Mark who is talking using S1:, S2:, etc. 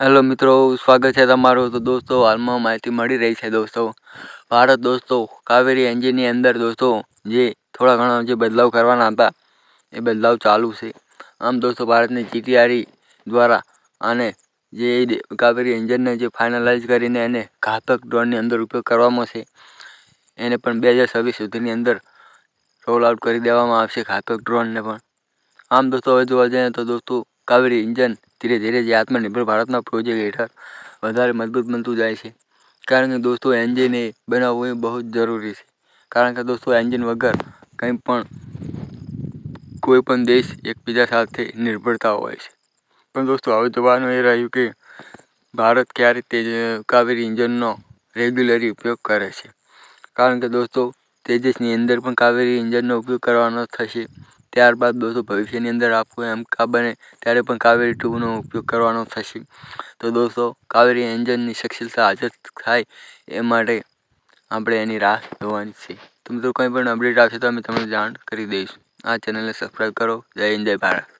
S1: Hello મિત્રો, સ્વાગત છે તમારું. તો દોસ્તો, હાલમાં માહિતી મળી રહી છે દોસ્તો. ભારત દોસ્તો, કાવેરી એન્જિનની અંદર દોસ્તો, જે થોડા ઘણા જે બદલાવ કરવાના હતા, એ બદલાવ ચાલુ છે. આમ દોસ્તો, ભારતની જીટીઆરઈ દ્વારા અને જે કાવેરી એન્જિનને જે ફાઇનલાઇઝ કરીને એને ઘાતક ડ્રોનની અંદર ઉપયોગ કરવામાં છે, એને પણ બે હજાર છવ્વીસ સુધીની અંદર રોલ આઉટ કરી દેવામાં આવશે ઘાતક ડ્રોનને પણ. આમ દોસ્તો, હવે જોવા જઈએ તો દોસ્તો, કાવેરી ઇન્જન ધીરે ધીરે જે આત્મનિર્ભર ભારતના પ્રોજેક્ટ હેઠળ વધારે મજબૂત બનતું જાય છે. કારણ કે દોસ્તો એન્જિન એ બનાવવું એ બહુ જ જરૂરી છે. કારણ કે દોસ્તો એન્જિન વગર કંઈ પણ કોઈ પણ દેશ એકબીજા સાથે નિર્ભરતા હોય છે. પણ દોસ્તો હવે જોવાનું એ રહ્યું કે ભારત ક્યારે તે કાવેરી ઇન્જનનો રેગ્યુલરી ઉપયોગ કરે છે. કારણ કે દોસ્તો તેજસની અંદર પણ કાવેરી ઇન્જનનો ઉપયોગ કરવાનો થશે. ત્યારબાદ દોસ્તો ભવિષ્યની અંદર આપવું એમ કા બને ત્યારે પણ કાવેરી ટુનો ઉપયોગ કરવાનો થશે. તો દોસ્તો, કાવેરી એન્જિનની સક્સેસતા હાજર થાય એ માટે આપણે એની રાહ જોવાની છે. તો મિત્રો, કંઈ પણ અપડેટ આવશે તો અમે તમને જાણ કરી દઈશું. આ ચેનલને સબસ્ક્રાઈબ કરો. જય હિન્દ, જય ભારત.